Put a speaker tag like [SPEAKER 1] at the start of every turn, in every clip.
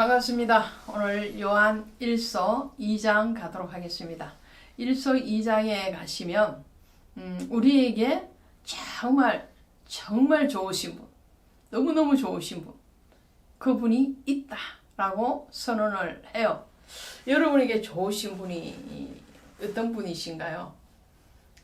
[SPEAKER 1] 반갑습니다. 오늘 요한 1서 2장 가도록 하겠습니다. 1서 2장에 가시면 음, 우리에게 정말 정말 좋으신 분, 너무너무 좋으신 분, 그분이 있다라고 선언을 해요. 여러분에게 좋으신 분이 어떤 분이신가요?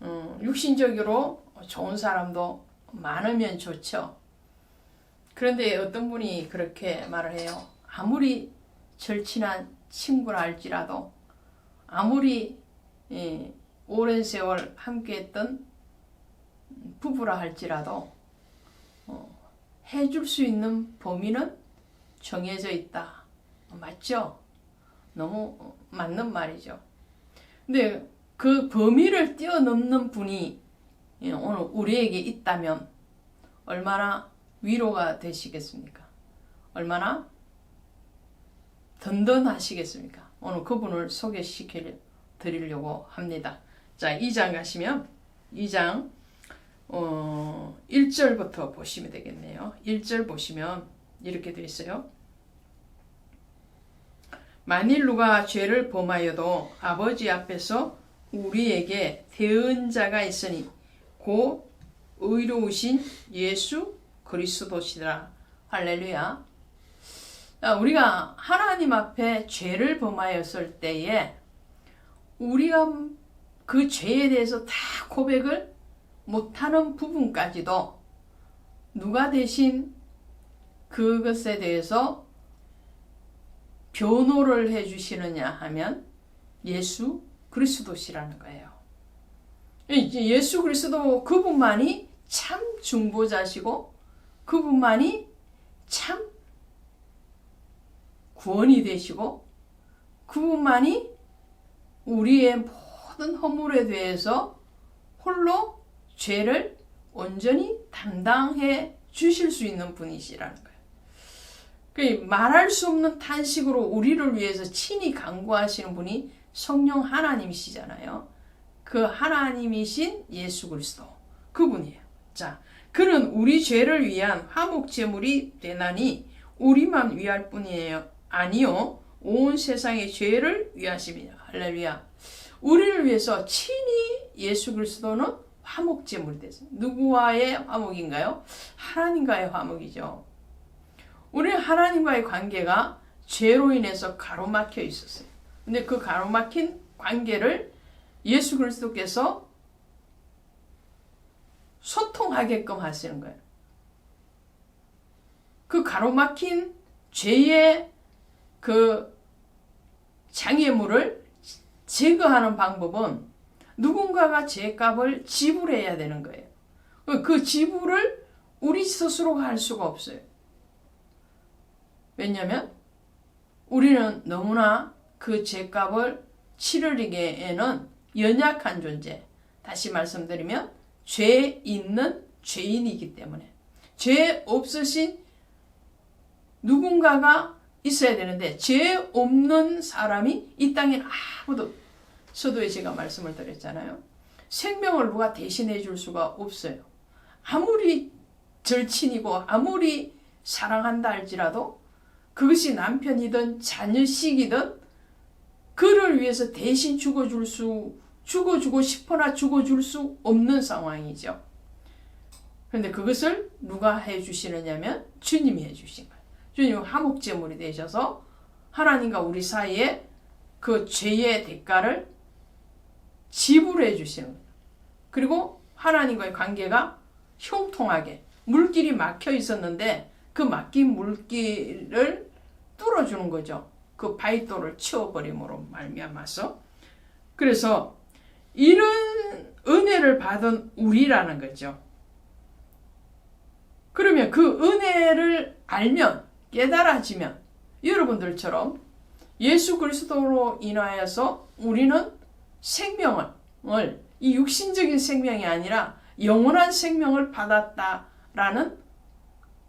[SPEAKER 1] 음, 육신적으로 좋은 사람도 많으면 좋죠. 그런데 어떤 분이 그렇게 말을 해요. 아무리 절친한 친구라 할지라도 아무리 예, 오랜 세월 함께했던 부부라 할지라도 어, 해줄 수 있는 범위는 정해져 있다. 맞죠? 너무 맞는 말이죠. 근데 그 범위를 뛰어넘는 분이 예, 오늘 우리에게 있다면 얼마나 위로가 되시겠습니까? 얼마나 든든하시겠습니까? 오늘 그분을 소개시켜 드리려고 합니다. 자, 2장 가시면 2장 어, 1절부터 보시면 되겠네요. 1절 보시면 이렇게 되어 있어요. 만일 누가 죄를 범하여도 아버지 앞에서 우리에게 대은 자가 있으니 곧 의로우신 예수 그리스도시라. 할렐루야. 우리가 하나님 앞에 죄를 범하였을 때에 우리가 그 죄에 대해서 다 고백을 못하는 부분까지도 누가 대신 그것에 대해서 변호를 해주시느냐 하면 예수 그리스도시라는 거예요. 예수 그리스도 그분만이 참 중보자시고 그분만이 참 구원이 되시고 그분만이 우리의 모든 허물에 대해서 홀로 죄를 온전히 담당해 주실 수 있는 분이시라는 거예요. 그 말할 수 없는 탄식으로 우리를 위해서 친히 강구하시는 분이 성령 하나님이시잖아요. 그 하나님이신 예수 그리스도 그분이에요. 자, 그는 우리 죄를 위한 화목 제물이 되나니 우리만 위할 뿐이에요. 아니요. 온 세상의 죄를 위하십니다. 할렐루야. 우리를 위해서 친히 예수 그리스도는 화목 제물이 됐어요. 누구와의 화목인가요? 하나님과의 화목이죠. 우리는 하나님과의 관계가 죄로 인해서 가로막혀 있었어요. 근데 그 가로막힌 관계를 예수 그리스도께서 소통하게끔 하시는 거예요. 그 가로막힌 죄의 그 장애물을 제거하는 방법은 누군가가 죄값을 지불해야 되는 거예요. 그 지불을 우리 스스로가 할 수가 없어요. 왜냐하면 우리는 너무나 그 죄값을 치르기에는 연약한 존재. 다시 말씀드리면 죄 있는 죄인이기 때문에 죄 없으신 누군가가 있어야 되는데 죄 없는 사람이 이 땅에 아무도 서도에 제가 말씀을 드렸잖아요. 생명을 누가 대신해 줄 수가 없어요. 아무리 절친이고 아무리 사랑한다 할지라도 그것이 남편이든 자녀식이든 그를 위해서 대신 죽어줄 수 죽어주고 싶어나 죽어줄 수 없는 상황이죠. 그런데 그것을 누가 해주시느냐면 주님이 해주신 거예요. 주님 화목제물이 되셔서 하나님과 우리 사이에 그 죄의 대가를 지불해 주시는 거예요. 그리고 하나님과의 관계가 형통하게 물길이 막혀 있었는데 그 막힌 물길을 뚫어주는 거죠. 그 바위돌을 치워버림으로 말미암아서 그래서 이런 은혜를 받은 우리라는 거죠. 그러면 그 은혜를 알면 깨달아지면 여러분들처럼 예수 그리스도로 인하여서 우리는 생명을 이 육신적인 생명이 아니라 영원한 생명을 받았다라는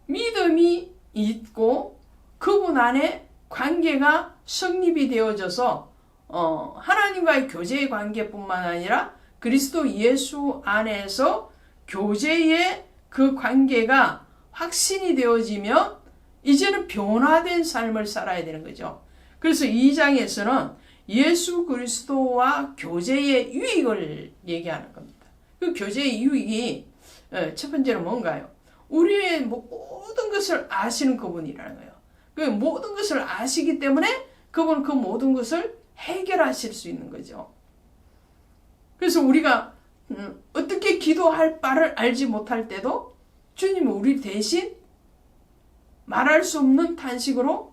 [SPEAKER 1] 믿음이 있고 그분 안에 관계가 성립이 되어져서 어, 하나님과의 교제의 관계뿐만 아니라 그리스도 예수 안에서 교제의 그 관계가 확신이 되어지며 이제는 변화된 삶을 살아야 되는 거죠. 그래서 이 장에서는 예수 그리스도와 교제의 유익을 얘기하는 겁니다. 그 교제의 유익이 어, 첫 번째로 뭔가요? 우리의 모든 것을 아시는 그분이라는 거예요. 그 모든 것을 아시기 때문에 그분은 그 모든 것을 해결하실 수 있는 거죠. 그래서 우리가 음, 어떻게 기도할 바를 알지 못할 때도 주님은 우리 대신 말할 수 없는 탄식으로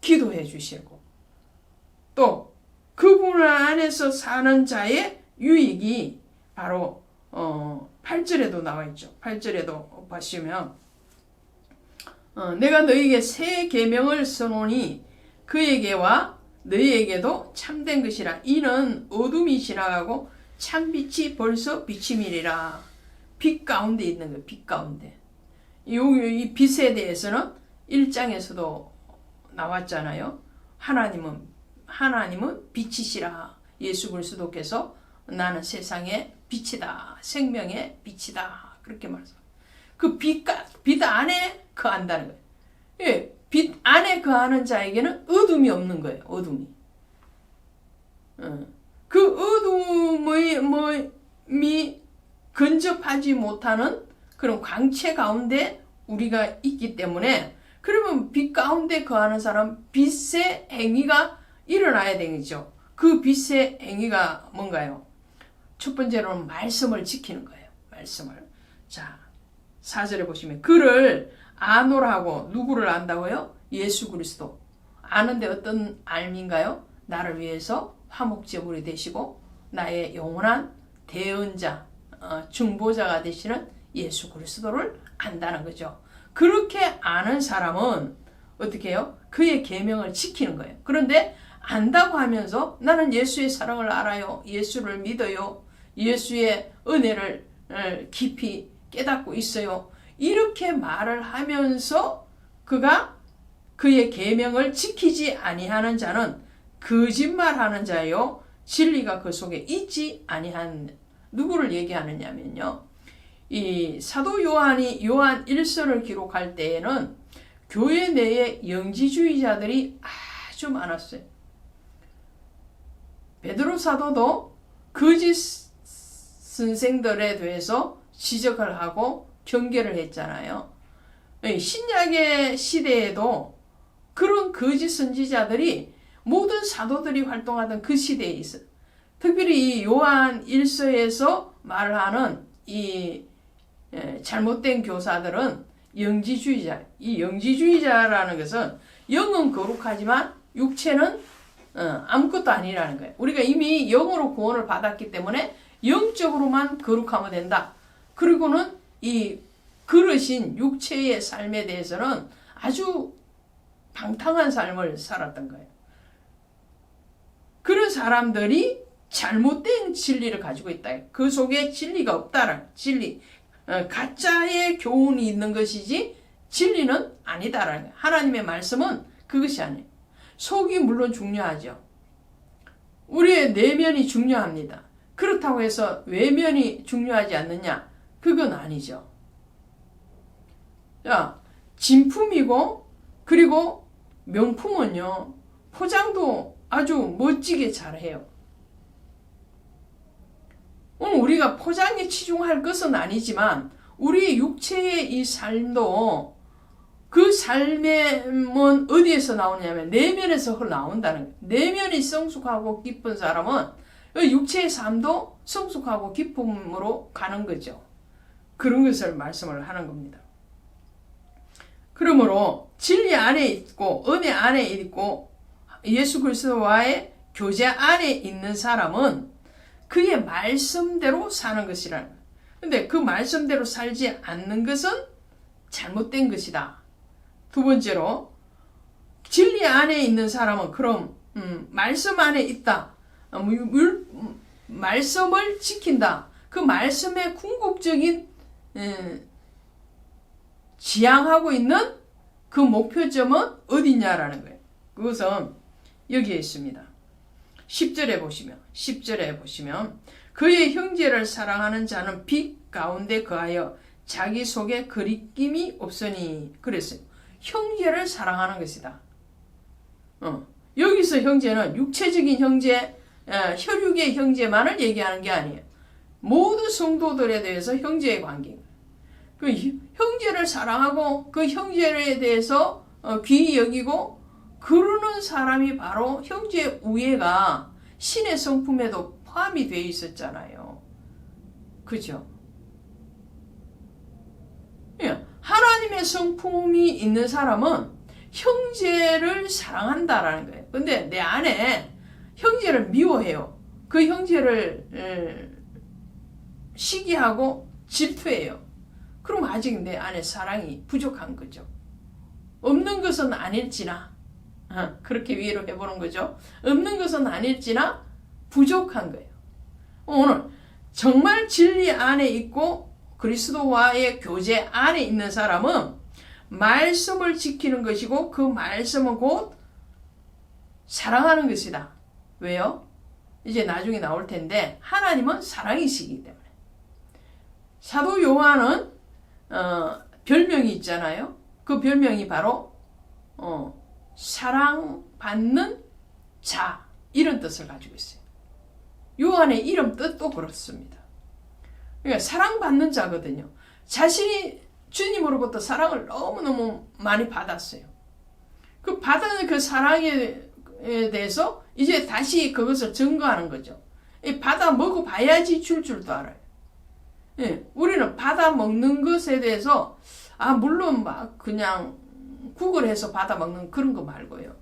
[SPEAKER 1] 기도해 주시고 또 그분 안에서 사는 자의 유익이 바로 어 8절에도 나와 있죠. 8절에도 보시면 어, 내가 너에게 새 계명을 써노니 그에게와 너희에게도 참된 것이라 이는 어둠이 지나가고 참 빛이 벌써 비침이리라 빛 가운데 있는 거, 빛 가운데. 이, 이 빛에 대해서는 1장에서도 나왔잖아요. 하나님은 하나님은 빛이시라. 예수 그리스도께서 나는 세상의 빛이다. 생명의 빛이다. 그렇게 말씀. 그 빛과 빛 안에 거한다는 거예요. 예, 빛 안에 거하는 자에게는 어둠이 없는 거예요. 어둠이. 어. 그 어둠의 뭐미 근접하지 못하는 그런 광채 가운데 우리가 있기 때문에 그러면 빛 가운데 거하는 사람 빛의 행위가 일어나야 되겠죠. 그 빛의 행위가 뭔가요? 첫 번째로는 말씀을 지키는 거예요. 말씀을. 자, 사절에 보시면 그를 아노라고 누구를 안다고요? 예수 그리스도. 아는데 어떤 알민가요? 나를 위해서 화목제물이 되시고 나의 영원한 대언자, 어, 중보자가 되시는 예수 그리스도를 안다는 거죠. 그렇게 아는 사람은 어떻게 해요? 그의 계명을 지키는 거예요. 그런데 안다고 하면서 나는 예수의 사랑을 알아요. 예수를 믿어요. 예수의 은혜를 어, 깊이 깨닫고 있어요. 이렇게 말을 하면서 그가 그의 계명을 지키지 아니하는 자는 거짓말하는 자요 진리가 그 속에 있지 아니한 누구를 얘기하느냐면요. 이 사도 요한이 요한 1서를 기록할 때에는 교회 내에 영지주의자들이 아주 많았어요. 베드로 사도도 거짓 선생들에 대해서 지적을 하고 경계를 했잖아요. 신약의 시대에도 그런 거짓 선지자들이 모든 사도들이 활동하던 그 시대에 있어. 특별히 이 요한 1서에서 말하는 이 잘못된 교사들은 영지주의자. 이 영지주의자라는 것은 영은 거룩하지만 육체는 어, 아무것도 아니라는 거예요. 우리가 이미 영으로 구원을 받았기 때문에 영적으로만 거룩하면 된다. 그리고는 이 그릇인 육체의 삶에 대해서는 아주 방탕한 삶을 살았던 거예요. 그런 사람들이 잘못된 진리를 가지고 있다. 그 속에 진리가 없다는 진리. 어, 가짜의 교훈이 있는 것이지 진리는 아니다라는 거예요. 하나님의 말씀은 그것이 아니에요. 속이 물론 중요하죠. 우리의 내면이 중요합니다. 그렇다고 해서 외면이 중요하지 않느냐? 그건 아니죠. 자, 진품이고 그리고 명품은요. 포장도 아주 멋지게 잘해요. 우리가 포장에 치중할 것은 아니지만 우리 육체의 이 삶도 그 삶은 어디에서 나오냐면 내면에서 나온다는 거예요. 내면이 성숙하고 기쁜 사람은 육체의 삶도 성숙하고 기쁨으로 가는 거죠. 그런 것을 말씀을 하는 겁니다. 그러므로 진리 안에 있고 은혜 안에 있고 예수 그리스도와의 교제 안에 있는 사람은 그의 말씀대로 사는 거예요. 근데 그 말씀대로 살지 않는 것은 잘못된 것이다. 두 번째로 진리 안에 있는 사람은 그럼 음, 말씀 안에 있다. 어, 물, 음, 말씀을 지킨다. 그 말씀의 궁극적인 음, 지향하고 있는 그 목표점은 어디냐라는 거예요. 그것은 여기에 있습니다. 10절에 보시면 10절에 보시면 그의 형제를 사랑하는 자는 빛 가운데 거하여 자기 속에 그리낌이 없으니 그랬어요. 형제를 사랑하는 것이다. 어. 여기서 형제는 육체적인 형제, 어, 혈육의 형제만을 얘기하는 게 아니에요. 모든 성도들에 대해서 형제의 관계. 그 형제를 사랑하고 그 형제에 대해서 어, 귀히 여기고 그러는 사람이 바로 형제 우애가 신의 성품에도 포함이 되어 있었잖아요. 그죠? 예, 하나님의 성품이 있는 사람은 형제를 사랑한다라는 거예요. 근데 내 안에 형제를 미워해요. 그 형제를 시기하고 질투해요. 그럼 아직 내 안에 사랑이 부족한 거죠. 없는 것은 아닐지나 어, 그렇게 위로 해보는 거죠. 없는 것은 아닐지나 부족한 거예요. 오늘 정말 진리 안에 있고 그리스도와의 교제 안에 있는 사람은 말씀을 지키는 것이고 그 말씀은 곧 사랑하는 것이다. 왜요? 이제 나중에 나올 텐데 하나님은 사랑이시기 때문에 사도 요한은 어, 별명이 있잖아요. 그 별명이 바로 어, 사랑받는 자 이런 뜻을 가지고 있어요. 요한의 이름 뜻도 그렇습니다. 그러니까 사랑받는 자거든요. 자신이 주님으로부터 사랑을 너무너무 많이 받았어요. 그 받은 그 사랑에 대해서 이제 다시 그것을 증거하는 거죠. 받아 먹어 봐야지 줄 줄도 알아요. 예, 우리는 받아 먹는 것에 대해서 아 물론 막 그냥 구걸해서 받아 먹는 그런 거 말고요.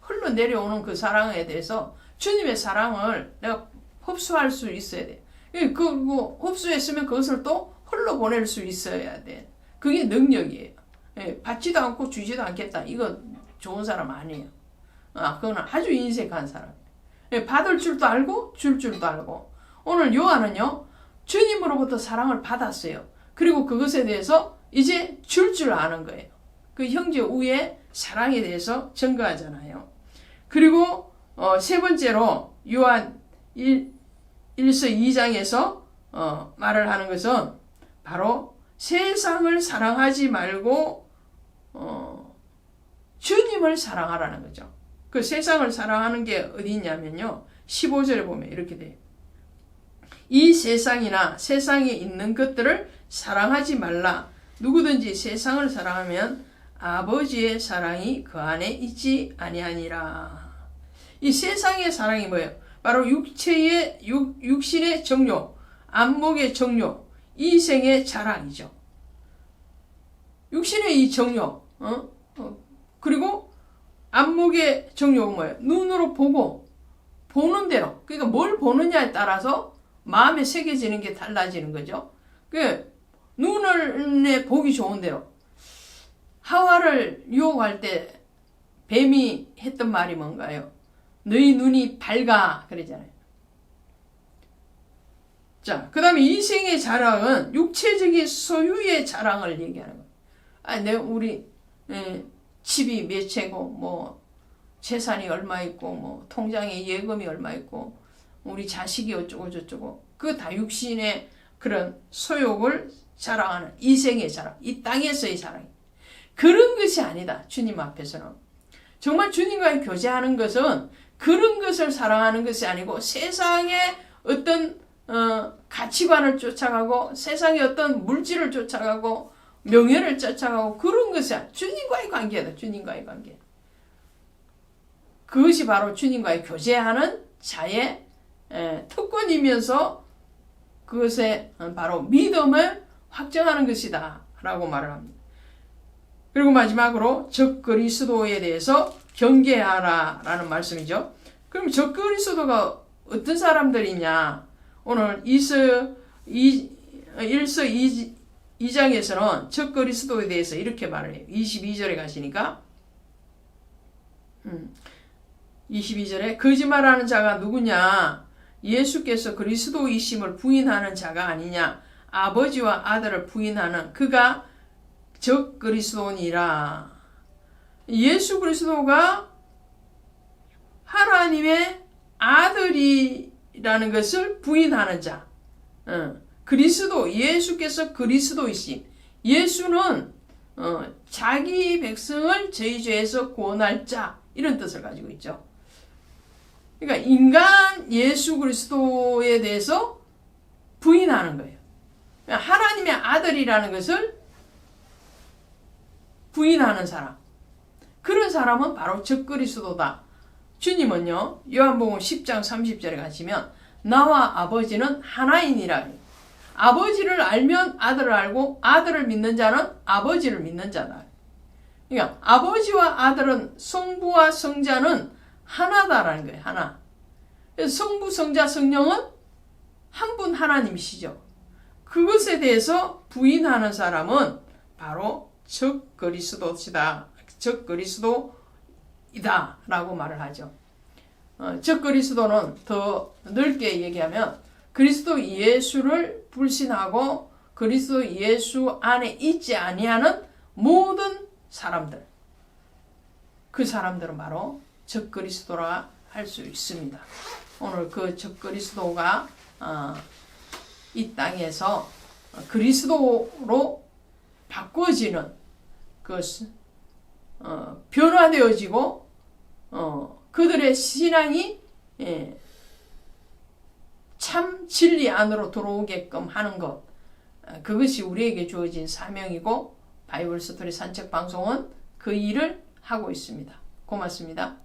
[SPEAKER 1] 흘러 내려오는 그 사랑에 대해서 주님의 사랑을 내가 흡수할 수 있어야 돼. 예, 그뭐 흡수했으면 그것을 또 흘러 보낼 수 있어야 돼. 그게 능력이에요. 예, 받지도 않고 주지도 않겠다. 이거 좋은 사람 아니에요. 아, 그거는 아주 인색한 사람. 예, 받을 줄도 알고 줄 줄도 알고. 오늘 요한은요. 주님으로부터 사랑을 받았어요. 그리고 그것에 대해서 이제 줄 줄 아는 거예요. 그 형제 우의 사랑에 대해서 증거하잖아요. 그리고 어, 세 번째로 요한 1, 1서 2장에서 어, 말을 하는 것은 바로 세상을 사랑하지 말고 어, 주님을 사랑하라는 거죠. 그 세상을 사랑하는 게 어디 있냐면요. 15절에 보면 이렇게 돼요. 이 세상이나 세상에 있는 것들을 사랑하지 말라. 누구든지 세상을 사랑하면 아버지의 사랑이 그 안에 있지 아니하니라. 이 세상의 사랑이 뭐예요? 바로 육체의 육, 육신의 정욕, 안목의 정욕, 이생의 자랑이죠. 육신의 이 정욕, 어? 어. 그리고 안목의 정욕은 뭐예요? 눈으로 보고 보는 대로. 그러니까 뭘 보느냐에 따라서 마음에 새겨지는 게 달라지는 거죠. 그 눈을 보기 좋은 대로 하와를 유혹할 때 뱀이 했던 말이 뭔가요? 너희 눈이 밝아 그러잖아요. 자, 그 다음에 이생의 자랑은 육체적인 소유의 자랑을 얘기하는 거예요. 아, 내 우리 에, 집이 몇 채고 뭐 재산이 얼마 있고 뭐 통장에 예금이 얼마 있고 우리 자식이 어쩌고 저쩌고 그 다 육신의 그런 소욕을 자랑하는 이생의 자랑, 이 땅에서의 자랑. 그런 것이 아니다. 주님 앞에서는. 정말 주님과의 교제하는 것은 그런 것을 사랑하는 것이 아니고 세상의 어떤 어, 가치관을 쫓아가고 세상의 어떤 물질을 쫓아가고 명예를 쫓아가고 그런 것이 주님과의 관계다. 주님과의 관계. 그것이 바로 주님과의 교제하는 자의 에, 특권이면서 그것에 바로 믿음을 확정하는 것이다. 라고 말을 합니다. 그리고 마지막으로 적 그리스도에 대해서 경계하라 라는 말씀이죠. 그럼 적 그리스도가 어떤 사람들이냐? 오늘 이서 1서 2, 장에서는 적 그리스도에 대해서 이렇게 말을 해요. 22절에 가시니까 음, 22절에 거짓말하는 자가 누구냐? 예수께서 그리스도이심을 부인하는 자가 아니냐? 아버지와 아들을 부인하는 그가 적 그리스도니라. 예수 그리스도가 하나님의 아들이라는 것을 부인하는 자. 어, 그리스도, 예수께서 그리스도이심. 예수는 어, 자기 백성을 저희 죄에서 구원할 자 이런 뜻을 가지고 있죠. 그러니까 인간 예수 그리스도에 대해서 부인하는 거예요. 그러니까 하나님의 아들이라는 것을 부인하는 사람. 그런 사람은 바로 적그리스도다. 주님은요, 요한복음 10장 30절에 가시면, 나와 아버지는 하나이니라. 아버지를 알면 아들을 알고, 아들을 믿는 자는 아버지를 믿는 자다. 그러니까, 아버지와 아들은 성부와 성자는 하나다라는 거예요, 하나. 성부, 성자, 성령은 한 분 하나님이시죠. 그것에 대해서 부인하는 사람은 바로 적 그리스도시다. 적 그리스도이다. 라고 말을 하죠. 어, 적 그리스도는 더 넓게 얘기하면 그리스도 예수를 불신하고 그리스도 예수 안에 있지 아니하는 모든 사람들. 그 사람들은 바로 적 그리스도라 할 수 있습니다. 오늘 그 적 그리스도가 어, 이 땅에서 그리스도로 바꿔지는 그 어, 변화되어지고 어, 그들의 신앙이 예, 참 진리 안으로 들어오게끔 하는 것 어, 그것이 우리에게 주어진 사명이고 바이블 스토리 산책 방송은 그 일을 하고 있습니다. 고맙습니다.